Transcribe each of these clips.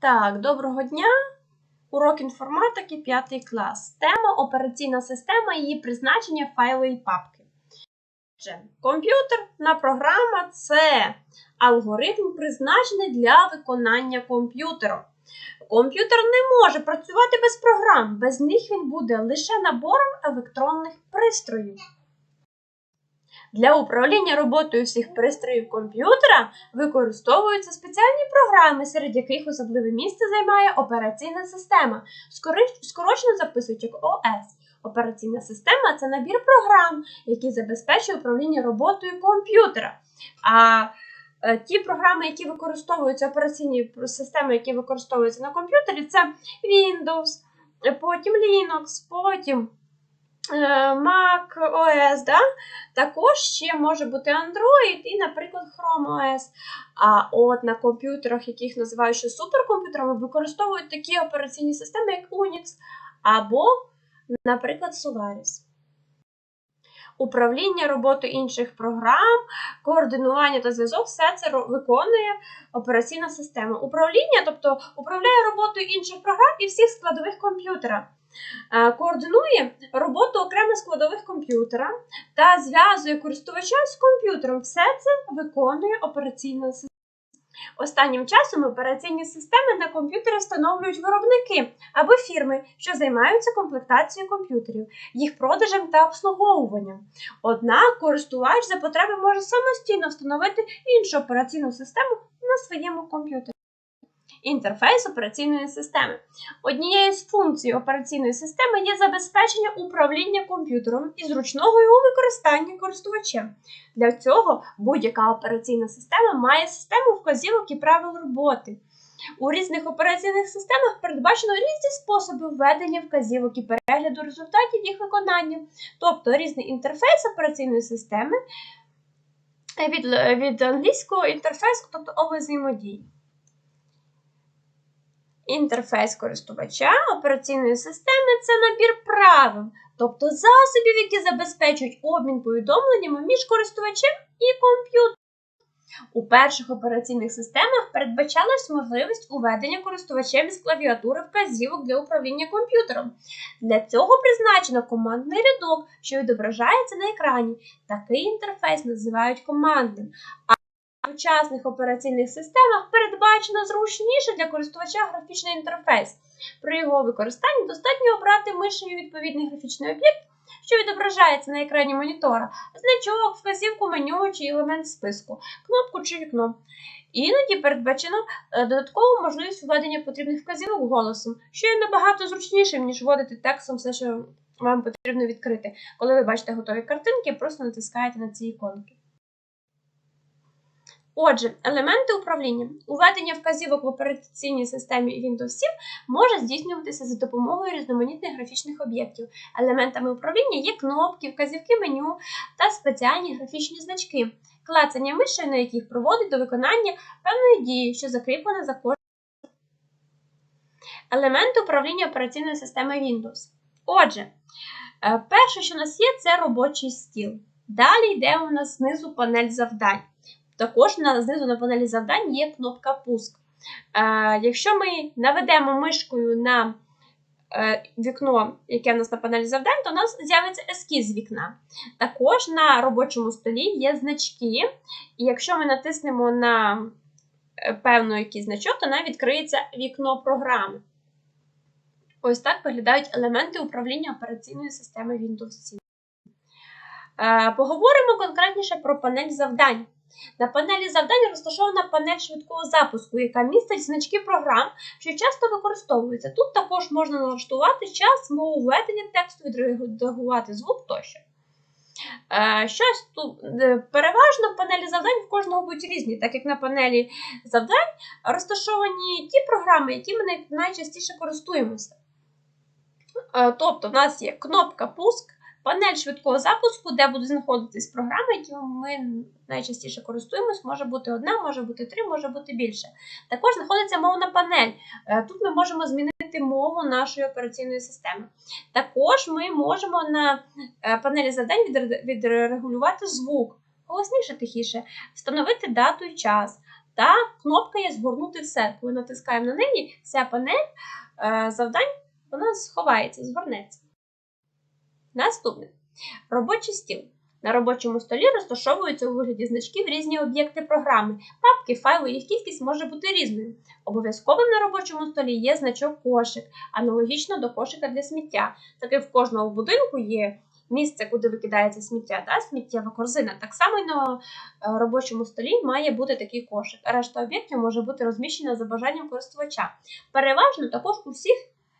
Так, доброго дня. Урок інформатики 5 клас. Тема операційна система і її призначення файлової папки. Отже, Комп'ютерна програма це алгоритм, призначений для виконання комп'ютером. Комп'ютер не може працювати без програм, без них він буде лише набором електронних пристроїв. Для управління роботою всіх пристроїв комп'ютера використовуються спеціальні програми, серед яких особливе місце займає операційна система, скорочено записують як ОС. Операційна система це набір програм, які забезпечують управління роботою комп'ютера. А е, ті програми, які використовуються, операційні системи, які використовуються на комп'ютері, це Windows, е, потім Linux, потім Mac OS, да? також ще може бути Android і, наприклад, Chrome OS. А от на комп'ютерах, яких називають ще суперкомп'ютерами, використовують такі операційні системи, як Unix або, наприклад, Solaris. Управління роботою інших програм, координування та зв'язок все це виконує операційна система. Управління, тобто управляє роботою інших програм і всіх складових комп'ютера. Е, Координує роботу окремих складових комп'ютера та зв'язує користувача з комп'ютером. Все це виконує операційна система. Останнім часом операційні системи на комп'ютері встановлюють виробники або фірми, що займаються комплектацією комп'ютерів, їх продажем та обслуговуванням. Однак користувач за потреби може самостійно встановити іншу операційну систему на своєму комп'ютері. Інтерфейс операційної системи. Однією з функцій операційної системи є забезпечення управління комп'ютером і зручного його використання користувачем. Для цього будь-яка операційна система має систему вказівок і правил роботи. У різних операційних системах передбачено різні способи введення вказівок і перегляду результатів їх виконання, тобто різний інтерфейс операційної системи е, від, від англійського інтерфейс, тобто взаємодії. Інтерфейс користувача операційної системи це набір правил, тобто засобів, які забезпечують обмін повідомленнями між користувачем і комп'ютером. У перших операційних системах передбачалась можливість уведення користувачем із клавіатури вказівок для управління комп'ютером. Для цього призначено командний рядок, що відображається на екрані. Такий інтерфейс називають командним. Сучасних операційних системах передбачено зручніше для користувача графічний інтерфейс. При його використанні достатньо обрати мишею відповідний графічний об'єкт, що відображається на екрані монітора, значок, вказівку меню чи елемент списку, кнопку чи вікно. Іноді передбачено е, додаткову можливість введення потрібних вказівок голосом, що є набагато зручнішим, ніж вводити текстом все, що вам потрібно відкрити. Коли ви бачите готові картинки, просто натискаєте на ці іконки. Отже, елементи управління. Уведення вказівок в операційній системі Windows 7 може здійснюватися за допомогою різноманітних графічних об'єктів. Елементами управління є кнопки, вказівки меню та спеціальні графічні значки, клацання мишею, на яких проводить до виконання певної дії, що закріплена за кожним. Елементи управління операційною системою Windows. Отже, е, перше, що у нас є, це робочий стіл. Далі йде у нас знизу панель завдань. Також на, знизу на панелі завдань є кнопка Пуск. Е, якщо ми наведемо мишкою на е, вікно, яке у нас на панелі завдань, то у нас з'явиться ескіз вікна. Також на робочому столі є значки, і якщо ми натиснемо на е, певний якийсь значок, то нам відкриється вікно програми. Ось так виглядають елементи управління операційною системою Windows 7. Е, Поговоримо конкретніше про панель завдань. На панелі завдань розташована панель швидкого запуску, яка містить значки програм, що часто використовуються. Тут також можна налаштувати час, мову введення тексту, відреагувати звук тощо. Е, Щось тут е, переважно панелі завдань в кожного будуть різні, так як на панелі завдань розташовані ті програми, які ми найчастіше користуємося. Е, Тобто, в нас є кнопка пуск, панель швидкого запуску, де будуть знаходитись програми, які ми найчастіше користуємось. Може бути одна, може бути три, може бути більше. Також знаходиться мовна панель. Е, Тут ми можемо змінити мову нашої операційної системи. Також ми можемо на е, панелі завдань відрегулювати звук, голосніше, тихіше, встановити дату і час. та кнопка є згорнути все. Коли натискаємо на неї, вся панель е, завдань вона сховається, згорнеться. Наступне робочий стіл. На робочому столі розташовуються у вигляді значків різні об'єкти програми. Папки, файли, їх кількість може бути різною. Обов'язковим на робочому столі є значок кошик, аналогічно до кошика для сміття. Таке в кожному будинку є місце, куди викидається сміття, та сміттєва корзина. Так само і на е, робочому столі має бути такий кошик. Решта об'єктів може бути розміщена за бажанням користувача. Переважно також у всіх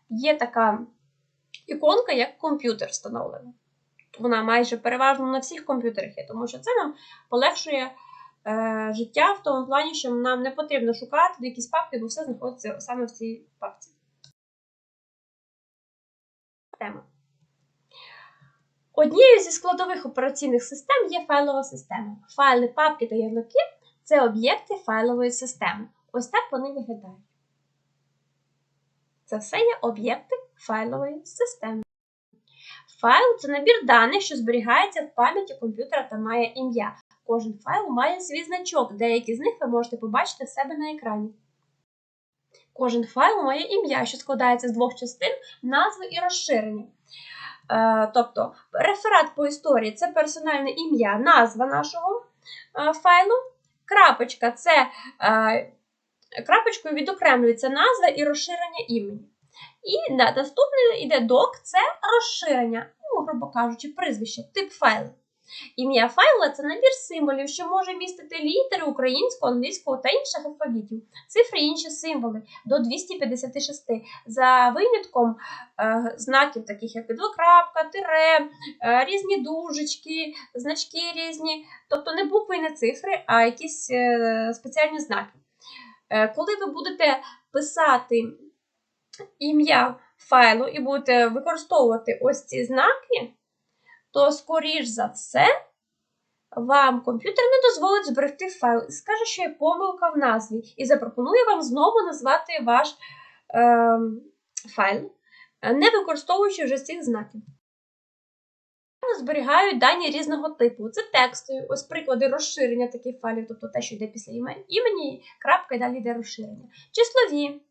є така іконка, як комп'ютер встановлена. Вона майже переважно на всіх комп'ютерах є, тому що це нам полегшує е, життя в тому плані, що нам не потрібно шукати якісь папки, бо все знаходиться саме в цій папці. Тема. Однією зі складових операційних систем є файлова система. Файли, папки та ярлики це об'єкти файлової системи. Ось так вони виглядають. Це все є об'єкти файлової системи. Файл це набір даних, що зберігається в пам'яті комп'ютера та має ім'я. Кожен файл має свій значок, деякі з них ви можете побачити в себе на екрані. Кожен файл має ім'я, що складається з двох частин назви і розширення. Е, тобто, реферат по історії це персональне ім'я, назва нашого е, файлу. Крапочка це е, крапочкою відокремлюється назва і розширення імені. І да, наступне йде док це розширення, ну, грубо кажучи, прізвище, тип файлу. Ім'я файла це набір символів, що може містити літери українського, англійського та інших алфавітів, цифри і інші символи до 256, за винятком е, знаків, таких як двокрапка, тире, е, різні дужечки, значки різні, тобто не букви не цифри, а якісь е, спеціальні знаки. Е, коли ви будете писати ім'я файлу і будете використовувати ось ці знаки, то, скоріш за все, вам комп'ютер не дозволить зберегти файл і скаже, що є помилка в назві, і запропонує вам знову назвати ваш е, файл, не використовуючи вже цих знаків. Зберігають дані різного типу. Це текстові, ось приклади розширення таких файлів, тобто те, що йде після імені, крапка і далі йде розширення. Числові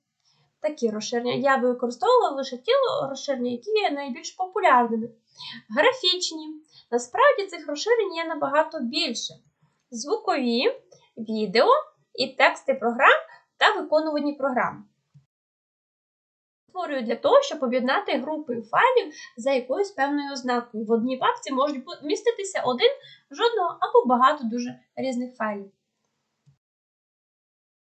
такі розширення. Я використовувала лише ті розширення, які є найбільш популярними. Графічні. Насправді цих розширень є набагато більше. Звукові, відео і тексти програм та виконувані програми. Створюю для того, щоб об'єднати групи файлів за якоюсь певною ознакою. В одній папці можуть міститися один, жодного або багато дуже різних файлів.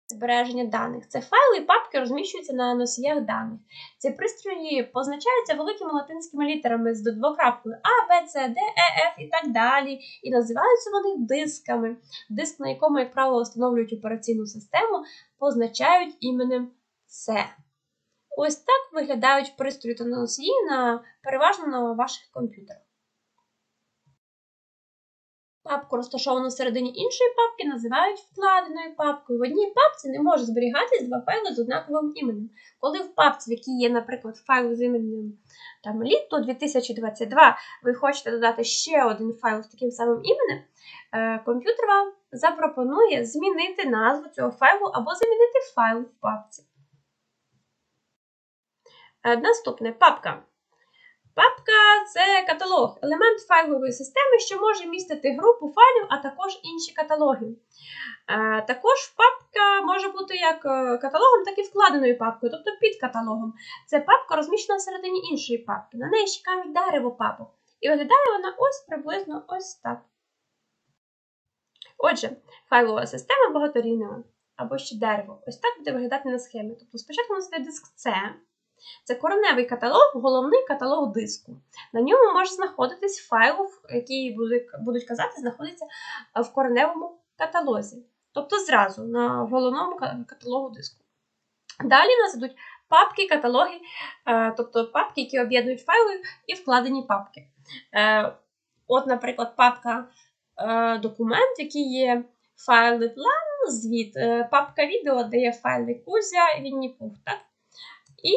Збереження даних. Це файли і папки розміщуються на носіях даних. Ці пристрої позначаються великими латинськими літерами з двокрапкою А, Б, С, Д, Е, Ф і так далі. І називаються вони дисками. Диск, на якому, як правило, встановлюють операційну систему, позначають іменем С. Ось так виглядають пристрої та носії на, переважно на ваших комп'ютерах. Папку, розташовану всередині іншої папки, називають вкладеною папкою. В одній папці не може зберігатись два файли з однаковим іменем. Коли в папці, в якій є, наприклад, файл з іменем там, літо 2022, ви хочете додати ще один файл з таким самим іменем, е, комп'ютер вам запропонує змінити назву цього файлу або замінити файл в папці. Е, наступне папка. Папка це каталог, елемент файлової системи, що може містити групу файлів, а також інші каталоги. Е, також папка може бути як е, каталогом, так і вкладеною папкою, тобто під каталогом. Це папка розміщена всередині іншої папки. На неї ще кажуть дерево папок. І виглядає вона ось приблизно ось так. Отже, файлова система багаторівнева або ще дерево. Ось так буде виглядати на схемі. Тобто спочатку у нас є диск C. Це кореневий каталог, головний каталог диску. На ньому може знаходитись файл, який будуть казати, знаходиться в кореневому каталозі. Тобто зразу на головному каталогу диску. Далі нас йдуть папки, каталоги, тобто папки, які об'єднують файли і вкладені папки. От, наприклад, папка документ, який є файли план, звіт, папка відео, де є файли Кузя, Вінні Пух. І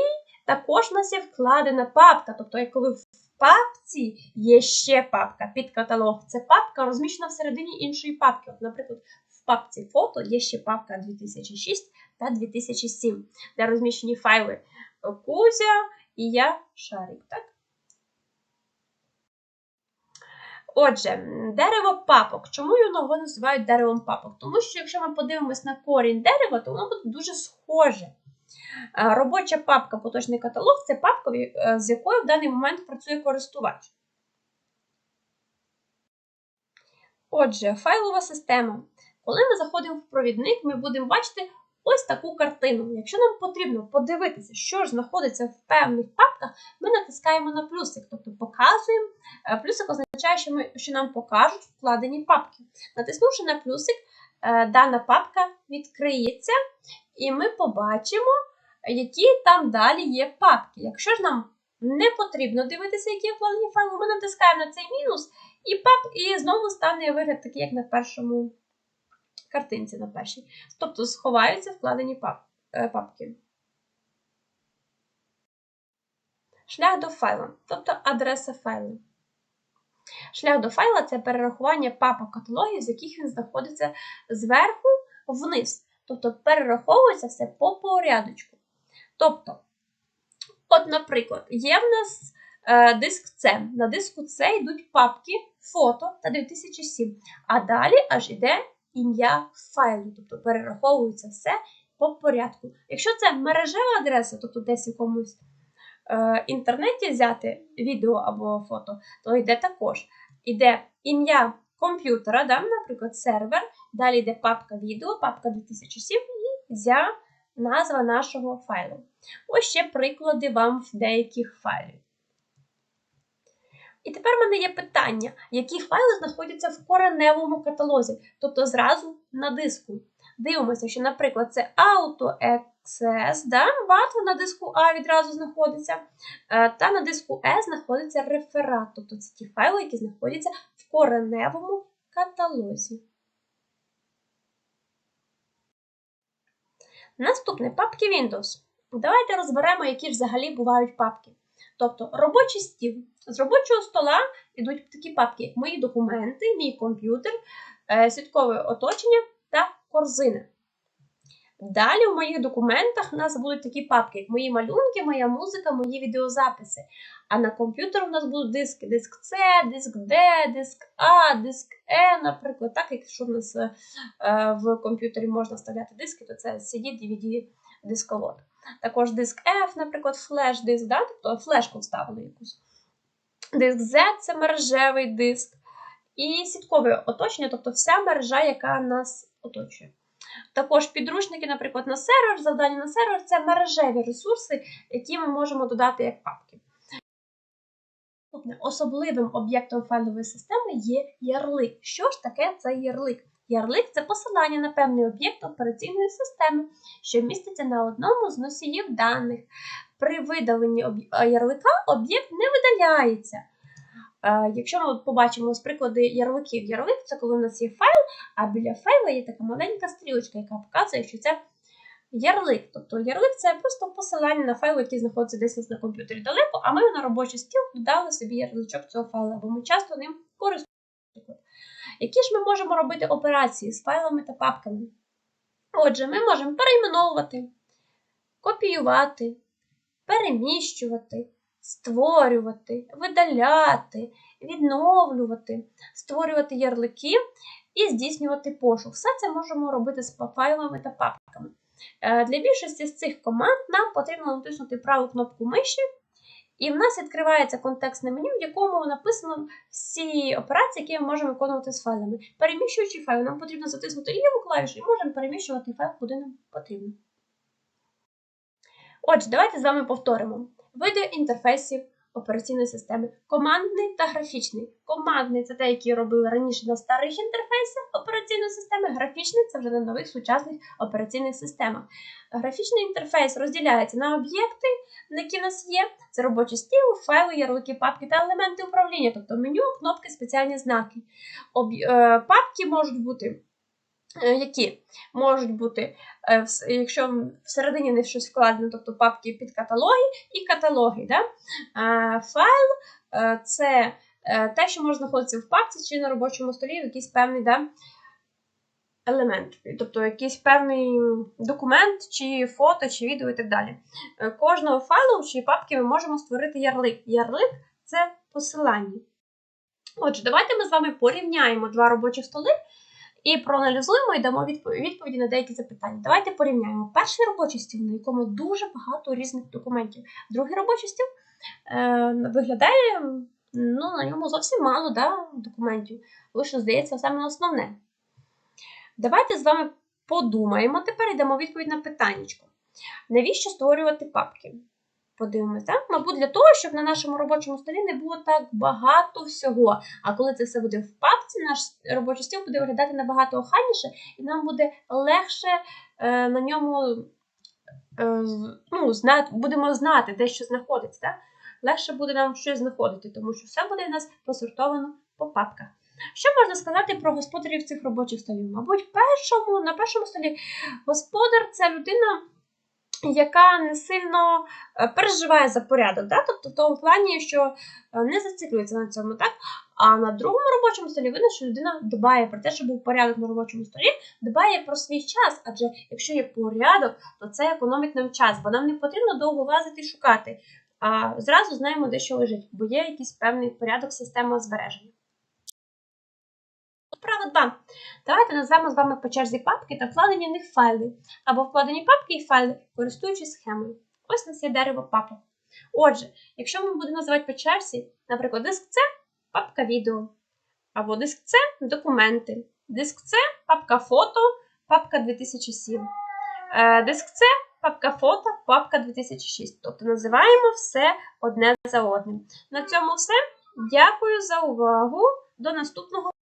також у нас є вкладена папка, тобто, коли в папці є ще папка під каталог. Це папка розміщена всередині іншої папки. От, Наприклад, в папці фото є ще папка 2006 та 2007, де розміщені файли Кузя і я Шарик. так? Отже, дерево папок. Чому його називають деревом папок? Тому що, якщо ми подивимось на корінь дерева, то воно буде дуже схоже. Робоча папка поточний каталог це папка, е, з якою в даний момент працює користувач. Отже, файлова система. Коли ми заходимо в провідник, ми будемо бачити ось таку картину. Якщо нам потрібно подивитися, що ж знаходиться в певних папках, ми натискаємо на плюсик, тобто показуємо. Е, плюсик означає, що, ми, що нам покажуть вкладені папки. Натиснувши на плюсик, е, дана папка відкриється, і ми побачимо, які там далі є папки. Якщо ж нам не потрібно дивитися, які вкладені файли, ми натискаємо на цей мінус, і пап, і знову стане вигляд такий, як на першому картинці на першій. Тобто сховаються вкладені пап, е, папки. Шлях до файла, тобто адреса файлу. Шлях до файла це перерахування папок каталогів, з яких він знаходиться зверху вниз. Тобто перераховується все по порядочку. Тобто, от, наприклад, є в нас е, диск C. На диску C йдуть папки фото та 2007. А далі аж йде ім'я файлу, тобто перераховується все по порядку. Якщо це мережева адреса, тобто десь якомусь е, інтернеті взяти відео або фото, то йде також. Іде ім'я комп'ютера, да, наприклад, сервер, далі йде папка відео, папка 2007 і зя назва нашого файлу. Ось ще приклади вам в деяких файлів. І тепер в мене є питання, які файли знаходяться в кореневому каталозі, тобто зразу на диску. Дивимося, що, наприклад, це AutoXS, да? BAT на диску А відразу знаходиться, е, та на диску E знаходиться реферат, тобто це ті файли, які знаходяться в кореневому каталозі. Наступне папки Windows. Давайте розберемо, які взагалі бувають папки. Тобто робочий стіл. З робочого стола йдуть такі папки, як мої документи, мій комп'ютер, е, сіткове оточення та корзина. Далі в моїх документах у нас будуть такі папки, як мої малюнки, моя музика, мої відеозаписи. А на комп'ютері у нас будуть диски: диск C, диск D, диск А, диск E, наприклад. Так, якщо в нас е, в комп'ютері можна вставляти диски, то це CD, DVD, дисковод. Також диск F, наприклад, флеш-диск, да? тобто флешку вставили якусь. Диск Z це мережевий диск. І сіткове оточення, тобто вся мережа, яка нас оточує. Також підручники, наприклад, на сервер, завдання на сервер це мережеві ресурси, які ми можемо додати як папки. Особливим об'єктом файлової системи є ярлик. Що ж таке цей ярлик? Ярлик це посилання на певний об'єкт операційної системи, що міститься на одному з носіїв даних. При видаленні ярлика об'єкт не видаляється. Якщо ми побачимо з приклади ярликів, ярлик це коли у нас є файл, а біля файла є така маленька стрілочка, яка показує, що це ярлик. Тобто ярлик це просто посилання на файл, який знаходиться десь на комп'ютері далеко, а ми на робочий стіл додали собі ярличок цього файлу, бо ми часто ним користуємося. Які ж ми можемо робити операції з файлами та папками? Отже, ми можемо перейменовувати, копіювати, переміщувати, створювати, видаляти, відновлювати, створювати ярлики і здійснювати пошук. Все це можемо робити з файлами та папками. Е, для більшості з цих команд нам потрібно натиснути праву кнопку миші і в нас відкривається контекстне меню, в якому написано всі операції, які ми можемо виконувати з файлами. Переміщуючи файл, нам потрібно затиснути ліву клавішу і можемо переміщувати файл, куди нам потрібно. Отже, давайте з вами повторимо види інтерфейсів операційної системи. Командний та графічний. Командний це те, які робили раніше на старих інтерфейсах операційної системи. Графічний це вже на нових сучасних операційних системах. Графічний інтерфейс розділяється на об'єкти, які в нас є. Це робочий стіл, файли, ярлики, папки та елементи управління, тобто меню, кнопки, спеціальні знаки. Е, папки можуть бути. Е, які можуть бути, е, якщо всередині не щось вкладено, тобто папки під каталоги і каталоги. Да? Файл це те, що може знаходитися в папці чи на робочому столі якийсь певний да, елемент, тобто якийсь певний документ, чи фото, чи відео і так далі. Е, Кожного файлу чи папки ми можемо створити ярлик. Ярлик це посилання. Отже, давайте ми з вами порівняємо два робочі столи і проаналізуємо і дамо відповіді на деякі запитання. Давайте порівняємо. Перший робочий стіл, на якому дуже багато різних документів. Другий робочий стіл е, виглядає, ну, на ньому зовсім мало да, документів. Лише, здається, саме основне. Давайте з вами подумаємо тепер і дамо відповідь на питаннячко. Навіщо створювати папки? Подивимося? Мабуть, для того, щоб на нашому робочому столі не було так багато всього. А коли це все буде в папці, наш робочий стіл буде виглядати набагато охайніше, і нам буде легше е, на ньому е, ну, знати, будемо знати, де що знаходиться. Так? Легше буде нам щось знаходити, тому що все буде в нас посортовано по папках. Що можна сказати про господарів цих робочих столів? Мабуть, першому, на першому столі господар це людина, яка не сильно е, переживає за порядок, да? тобто в тому плані, що е, не зациклюється на цьому, так? А на другому робочому столі видно, що людина дбає про те, щоб був порядок на робочому столі, дбає про свій час, адже якщо є порядок, то це економить нам час, бо нам не потрібно довго лазити і шукати. А зразу знаємо, де що лежить, бо є якийсь певний порядок, система збереження. Вправа 2. Давайте назвемо з вами по черзі папки та вкладені в них файли, або вкладені папки і файли, користуючись схемою. Ось нас є дерево папок. Отже, якщо ми будемо називати по черзі, наприклад, диск С папка відео, або диск С документи, диск С папка фото, папка 2007, е, диск С папка фото, папка 2006. Тобто називаємо все одне за одним. На цьому все. Дякую за увагу. До наступного.